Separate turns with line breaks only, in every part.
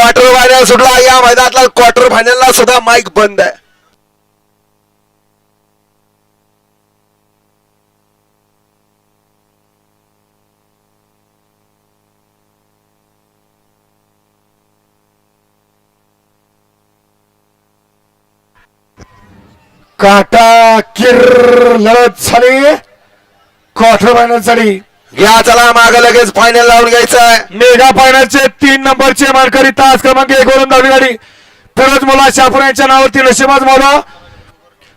Quarter final सुटला. या मैदानातला quarter फायनलला सुद्धा माईक बंद आहे.
काटा किर लढत झाली. क्वार्टर फायनल झाली.
घ्या चला माग लगेच फायनल लावून घ्यायचं
मेगा फायनलचे तीन नंबरचे मानकरी तास क्रमांक एक वरून दहावी गाडी फिरोज मुला शापूर यांच्या नावावरती नशिबाज मोला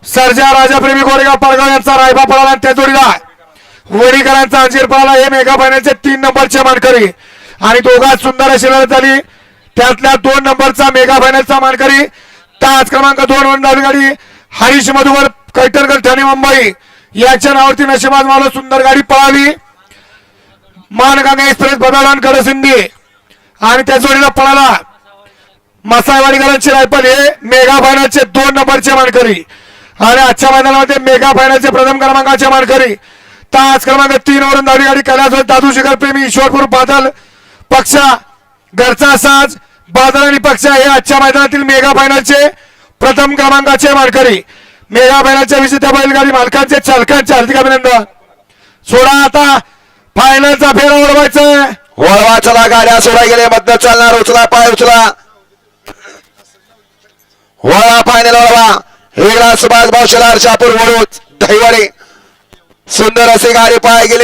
राजा राजाप्रेमी गोरेगाव पाडगाव यांचा रायबा पळाला आणि त्या जोडीला. वडीकरांचा अंजीर पळाला. हे मेगा फायनलचे तीन नंबरचे मानकरी. आणि दोघात सुंदर अशी लढत झाली. त्यातल्या दोन नंबरचा मेगा फायनलचा मानकरी तास क्रमांक दोन वरून दहावी गाडी हरीश मधुवर कैटरकर ठाणे मुंबई. याच्या नावावरती नशिबाज मावला. सुंदर गाडी पळाली. मानगंगा एक्सप्रेस बदालान कडसिंदी आणि त्या जोडीला पळाला. मसायवाडीकरांचे रायफल हे मेगा फायनलचे दोन नंबरचे मानकरी. आणि आजच्या मैदानामध्ये मेगा फायनलचे प्रथम क्रमांकाचे मानकरी. तास क्रमांक तीन वरून दावडी गाडी कैलास दादू शिखर प्रेमी ईश्वरपूर बादल. पक्षा घरचा साज बादल आणि पक्षा हे आजच्या मैदानातील मेगा फायनलचे प्रथम क्रमांकाचे मानकरी. मेगा फायनलच्या विजेत्या बैलगाडी मालकांचे चालकांचे हार्दिक अभिनंदन. सोडा आता. फायनलचा फेरा वळवायचा
वळवा चला गाड्या सोडा गेले मधनं चालणार उचला पाय उचला. वळवा फायनल वळवा हेला सुभाष भाऊ शेलार शापूर वळूच दहिवाडी सुंदर असे गाडी पाय गेले.